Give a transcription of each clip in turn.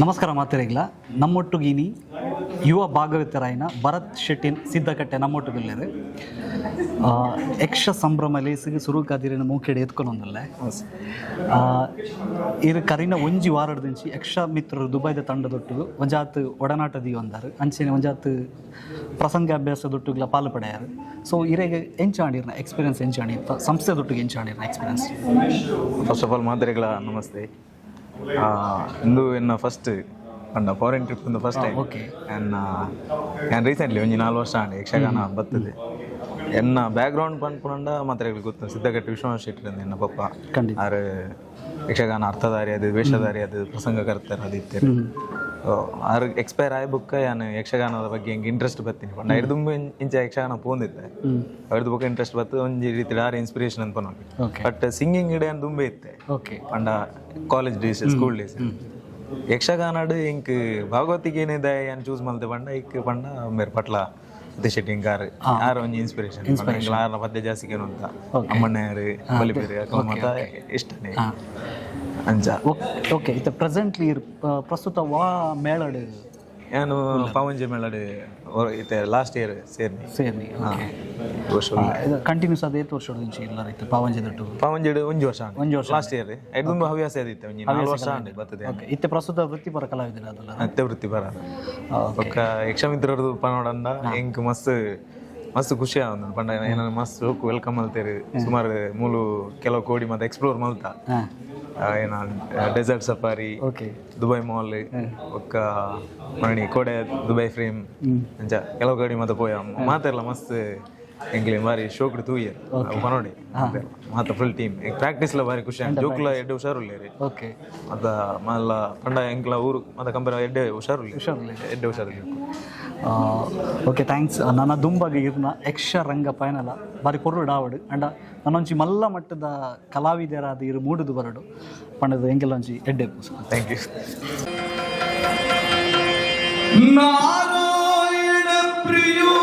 ನಮಸ್ಕಾರ ಮಾತಿರಲಿಲ್ಲ ನಮ್ಮೊಟ್ಟು ಗೀನಿ. ಯುವ ಭಾಗವತರಾಯಿನ ಭರತ್ ಶೆಟ್ಟಿನ್ ಸಿದ್ಧಕಟ್ಟೆ ನಮ್ಮೊಟ್ಟದಲ್ಲಿ ಯಕ್ಷ ಸಂಭ್ರಮ ಲೇಸಿಗೆ ಸುರುಕಾದಿರಿನ ಮೂಕೆಡೆ ಎತ್ಕೊಂಡೊಂದಲ್ಲೇ ಇರು ಕರಿನ ಒಂಜಿ ವಾರಡ್ದಿಂಚಿ ಯಕ್ಷ ಮಿತ್ರರು ದುಬೈದ ತಂಡದೊಟ್ಟು ಒಂಜಾತ್ ಒಡನಾಟದಿ ಒಂದಾರು ಅಂಚಿನ ಒಂಜಾತ್ ಪ್ರಸಂಗಾಭ್ಯಾಸದೊಟ್ಟುಗಳ ಪಾಲು ಪಡೆಯಾರು ಸೊ ಇರೆಗೆ ಎಂಚಾಡಿರ್ನ ಎಕ್ಸ್ಪೀರಿಯನ್ಸ್ ಸಂಸ್ಥೆ ಸಂಸ್ಥೆದೊಟ್ಟಿಗೆ ಎಂಚಾಡಿರ್ನ ಎಕ್ಸ್ಪೀರಿಯನ್ಸ್ ಫಸ್ಟ್ ಆಫ್ ಆಲ್ ಮಾದರಿಗಳ ನಮಸ್ತೆ. ಇಂದು ಎನ್ನ ಫಸ್ಟ್ ಪಂಡ ಫಾರಿನ್ ಟ್ರಿಪ್ ಇಂದ ಫಸ್ಟ್ ಟೈಮ್ ಓಕೆ ಎನ್ನ ನಾನು ರೀಸೆಂಟ್ಲಿ ಒಂಜಿ ನಾಲ್ಕು ವರ್ಷ ಆಂಡ್ ಯಕ್ಷಗಾನ ಬರ್ತದೆ. ಎನ್ನ ಬ್ಯಾಕ್ಗ್ರೌಂಡ್ ಪಂಡ್ಪುಂಡ ಮಾತ್ರೆಗಳು ಗೊತ್ತು. ಸಿದ್ಧಗಟ್ಟಿ ವಿಶ್ವನಾಥ್ ಶೆಟ್ಟಿ ಅಂದ್ ಎನ್ನ ಪಪ್ಪ ಆರು ಯಕ್ಷಗಾನ ಅರ್ಥಧಾರಿ ಅದು ವೇಷಧಾರಿ ಅದು ಪ್ರಸಂಗಕರ್ತರ ಅದು ಇತ್ತೆ. ಆರು ಎಕ್ಸ್ಪೈರ್ ಆಯ್ ಬುಕ್ ನಾನು ಯಕ್ಷಗಾನದ ಬಗ್ಗೆ ಹೆಂಗೆ ಇಂಟ್ರೆಸ್ಟ್ ಬರ್ತೀನಿ. ಪಂಡ ಹಿಡಿದು ಇಂಚ ಯಕ್ಷಗಾನ ಪೋಂದಿದ್ದೆ ಅವ್ರದ್ದು ಬುಕ್ಕ ಇಂಟ್ರೆಸ್ಟ್ ಬತ್ತು ಒಂಜಿ ರೀತಿ ಆರು ಇನ್ಸ್ಪಿರೇಷನ್ ಅಂತ ಬಟ್ ಸಿಂಗಿಂಗ್ ಇಡೆ ದುಂಬೆ ಇತ್ತೆ. ಓಕೆ ಪಂಡ ಕಾಲೇಜ್ ಡೇಸ್ ಸ್ಕೂಲ್ ಡೇಸ್ ಯಕ್ಷಗಾನಡು ಇಂಕ್ ಭಾಗವತಿಗೆ ಏನಿದೆ ಏನು ಚೂಸ್ ಮಲ್ತೆ ಬಣ್ಣ? ಇಕ್ ಬಣ್ಣ ಮೇರ್ ಪಟ್ಲ ಸತೀಶ್ ಶೆಟ್ಟಿ ಇಂಕಾರ್ ಯಾರು ಒಂಜಿ ಇನ್ಸ್ಪಿರೇಷನ್ ಯಾರ ಪದ್ಯ ಜಾಸ್ತಿ ಅಂತ. ಅಮ್ಮಣ್ಣಯ್ಯರು ಬಲಿಬೇರಿ ಅಕಲ ಮಾತ ಇಷ್ಟನೇ. ಅಂಜ. ಓಕೆ ಇತ್ತ ಪ್ರೆಸೆಂಟ್ಲಿ ಪ್ರಸ್ತುತ ವಾ ಮೇಳಡ್. ನಾನು ಪಾವಂಜಿ ಮೇಳಡ್ ಇತ್ತೆ ಲಾಸ್ಟ್ ಇಯರ್ ಸೇರ್ನಿ. ಸೇರ್ನಿ ವರ್ಷ ಕಂಟಿನ್ಯೂಸ್ ಅದೇ ವರ್ಷ నుంచి ಇಲ್ಲ ಇತ್ತು? ಪಾವಂಜಿ ದಟ್ಟು ಪಾವಂಜಿಡ್ ಒಂಜಿ ವರ್ಷ ಒಂಜಿ ವರ್ಷ ಲಾಸ್ಟ್ ಇಯರ್ ಐದು ಹವ್ಯಾಸ ಇತ್ತೆ ಒಂಜಿ. ನಾಲ್ಕು ವರ್ಷ ಆಂಡೆ ಬರ್ತದೆ. ಇತ್ತೆ ಪ್ರಸ್ತುತ ವೃತ್ತಿಪರ ಕಲಾವಿದರು ಅದಲ್ಲ ವೃತ್ತಿ ಬರ ಒಕ್ಕ ಯಕ್ಷಮಿತ್ರರದು ಪನೋಡಂದ ಎಂಕ್ ಮಸ್ತ್ ಮಸ್ತ್ ಖುಷಿ ಆವಂದ ಪಂಡ ಏನ ಮಸ್ತ್ ಹೋಗು ವೆಲ್ಕಮ್ ಮಲ್ತೇರು. ಸುಮಾರು ಮೂಲು ಕೆಲವು ಕೋಡಿ ಮತ್ತೆ ಎಕ್ಸ್ಪ್ಲೋರ್ ಮಲ್ತ. ಏನ ಡೆಸರ್ಟ್ ಸಫಾರಿ ದುಬೈ ಮಾಲ್ ಒಕ್ಕ ಮರಣಿ ಕೋಡೆ ದುಬೈ ಫ್ರೇಮ್ ಅಂಚ ಕೆಲವು ಕೋಡಿ ಮತ್ತೆ ಪೋಯ ಮಾತೆಲ್ಲ ಮಸ್ತ್ ಎಂಕ್ಲೆ ಬಾರಿ ಶೋಕ್ಡ್ ತೂಯ. ಪನೋಡಿ ಮಾತ ಫುಲ್ ಟೀಮ್ ಪ್ರಾಕ್ಟೀಸ್ ಲ ಬಾರಿ ಖುಷಿ ಜೋಕ್ಲ ಎಡ್ಡೆ ಹುಷಾರುಲ್ಲೇರಿ ಓಕೆ. ಅದ ಮಲ್ಲ ಪಂಡ ಎಂಕ್ಲ ಊರು ಮತ್ತ ಕಂಪನಿ ಎಡ್ಡೆ ಹುಷಾರುಲ್ಲ. ಹುಷಾರಿಲ್ಲ. ಎಡ್ಡೆ ಹುಷಾರುಲ್ಲ. ಓಕೆ ಥ್ಯಾಂಕ್ಸ್ ನನ್ನ ದುಂಬಗೆ ಇರ್ನ ಯಕ್ಷ ರಂಗ ಪಯನಲ ಬಾರಿ ಕೊರಡು ಡಾವಡು ಅಂಡ ನನ್ನೊಂಚಿ ಮಲ್ಲ ಮಟ್ಟದ ಕಲಾವಿದರಾದ ಇರು ಮೂಡುದು ಬರಡು. ಪಂಡದ ಎಂಗೆಲ್ಲೊಂಚಿ ಎಡ್ಡೆ ಥ್ಯಾಂಕ್ ಯು ನಾರಾಯಣ ಪ್ರಿಯೋ.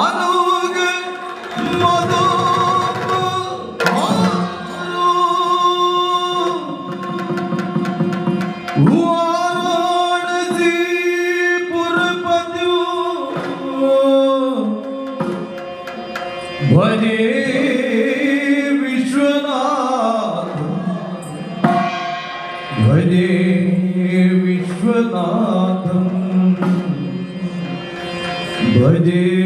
ಅನುಗ Bhajanatam Bhajanatam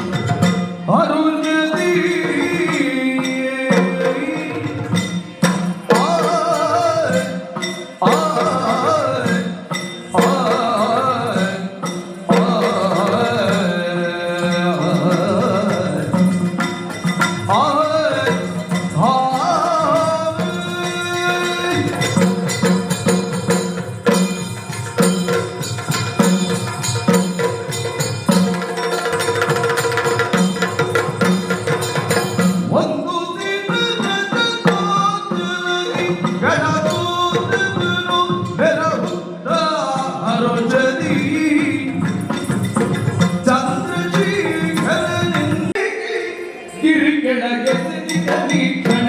Happy birthday.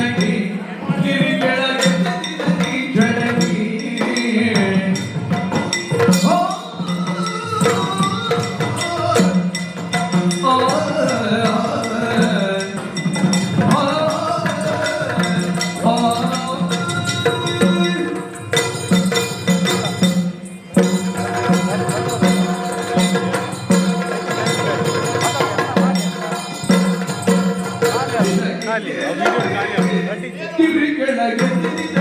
ಕಿವಿ ಕೆಳಗೆದ್ದಿದ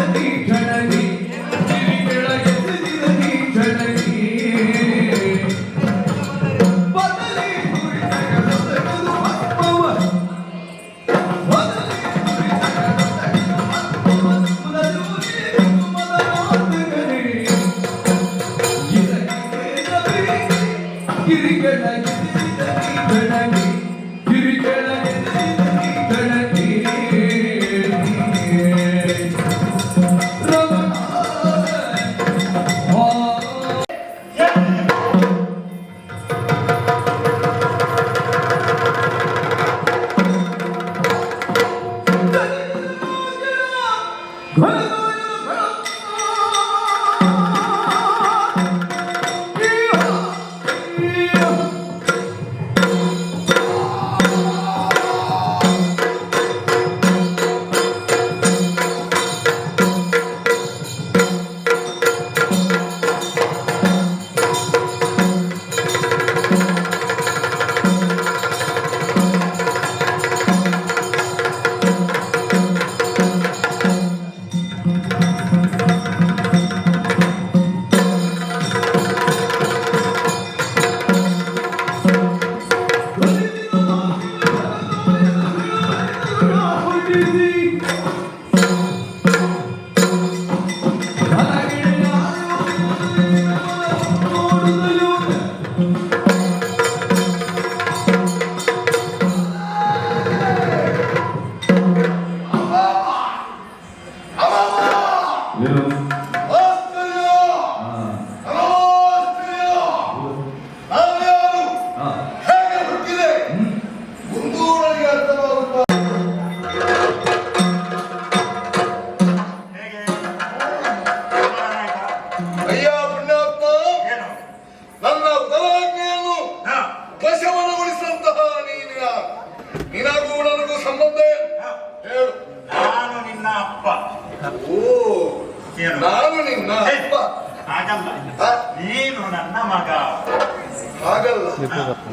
ಹೇಗೆ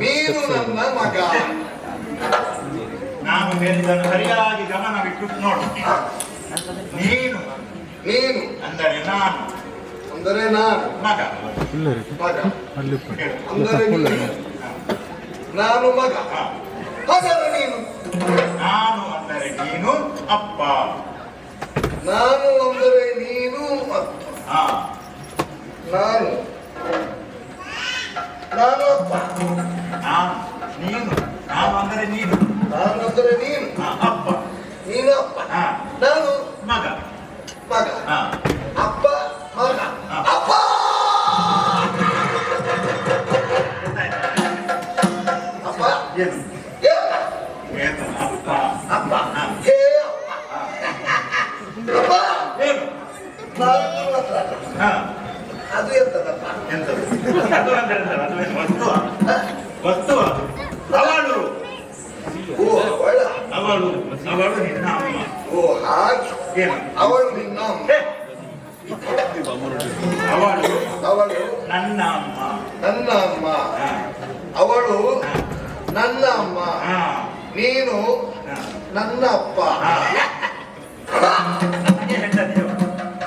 ನೀನು ನನ್ನ ಮಗ. ನಾನು ಹೇಳಿದ್ದನ್ನು ಸರಿಯಾಗಿ ಗಮನವಿಟ್ಟು ನೋಡು. ನೀನು ನೀನು ಅಂದರೆ ನಾನು. ಅಂದರೆ ನಾನು. ಮಗ. ಮಗ. ಅಂದರೆ ನೀನು. ನಾನು ಮಗ. ಹ. ಹಾಗಾದ್ರೆ ನೀನು. ನಾನು ಅಂದರೆ ನೀನು ಅಪ್ಪ. ನಾನು ಅಂದರೆ ನೀನು ಅಪ್ಪ. ಹಾ. ನಾನು. ನಾನು ಅಪ್ಪ. ನಾನು ನೀನು ನಾನು ಅಂದರೆ ನೀನು ನಾನು ಅಂದರೆ ನೀನು ಹ, ಅಪ್ಪ ನೀನು ಅಪ್ಪ ಹಾ ನಾನು ಮಗ ಮಗ ಹಾ ಅಪ್ಪ ಮಗ ಅಪ್ಪ ಅಪ್ಪ ಏನು ಏ, ಏನು ಅಪ್ಪ ಅಪ್ಪ ಹಾ. ಹೇ ಅಪ್ಪ ಅಪ್ಪ ಏನು ನಾನು ನಿಮ್ಮ ಹತ್ರ ಹಾ ಅದು ಎಂತದಪ್ಪ ಎಂತದು ಅದು ಅಂದ್ರೆ ಎಂತದು? ಅದು ಏನು ವಸ್ತುವ ಅವಳು. ಓ ಅವಳ ಅವಳು ಅವಳು ನಿನ್ನ ಅಮ್ಮ. ಓ ಹಾಗೆ. ಅವಳು ನಿನ್ನ ಅಮ್ಮ. ಅವಳು ಅವಳು ನನ್ನ ಅಮ್ಮ. ನನ್ನ ಅಮ್ಮ. ಅವಳು ನನ್ನ ಅಮ್ಮ. ನೀನು ನನ್ನ ಅಪ್ಪ.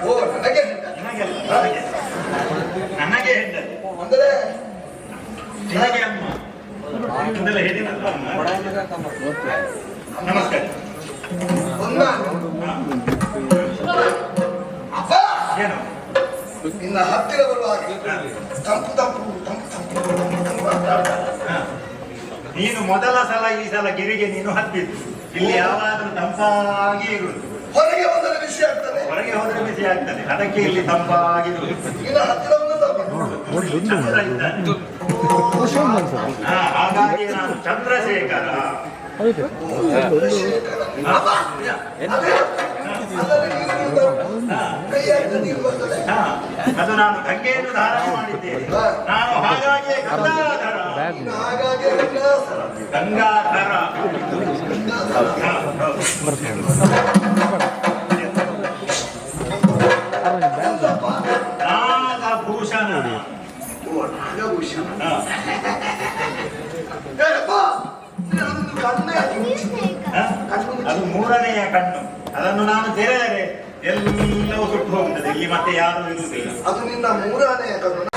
ಓ ನನಗೆ. ನನಗೆ ಅಂದರೆ ನಿನಗೆ ಅಮ್ಮ. ನಮಸ್ಕಾರ ಏನು ನಿನ್ನ ಹತ್ತಿರ ಬರುವಾಗ ತಂಪು ತಂಪು ತಂಪು ತಂಪು. ನೀನು ಮೊದಲ ಸಲ ಈ ಸಲ ಗಿರಿಗೆ ನೀನು ಹತ್ತಿದ್ದು. ಇಲ್ಲಿ ಯಾವಾಗಲೂ ತಂಪಾಗಿ ಇರುವುದು. ಹೊರಗೆ ಹೋದರೆ ಬಿಸಿ ಆಗ್ತದೆ. ಹೊರಗೆ ಹೋದರೆ ಬಿಸಿ ಆಗ್ತದೆ. ಅದಕ್ಕೆ ಇಲ್ಲಿ ತಂಪಾಗಿರುವುದು ಹತ್ತಿರ ಹಾಗಾಗಿ ನಾನು ಚಂದ್ರಶೇಖರ. ಅದು ನಾನು ಗಂಗೆಯನ್ನು ಧಾರಣ ಮಾಡಿದ್ದೇನೆ. ನಾನು ಹಾಗಾಗಿ ಗಂಗಾಧರ. ಗಂಗಾಧರ. ಅದು ಮುಚ್ಚಿದೆ. ಹಾ? ಅದು ಮೂರನೆಯ ಕಣ್ಣು ಅದನ್ನು ನಾನು ತೆರೆದರೆ ಎಲ್ಲವೂ ಸುಟ್ಟು ಹೋಗುತ್ತದೆ ಇಲ್ಲಿ ಮತ್ತೆ ಯಾರು ಇರುವುದಿಲ್ಲ ಅದು ನಿನ್ನ ಮೂರನೆಯ ಕಣ್ಣು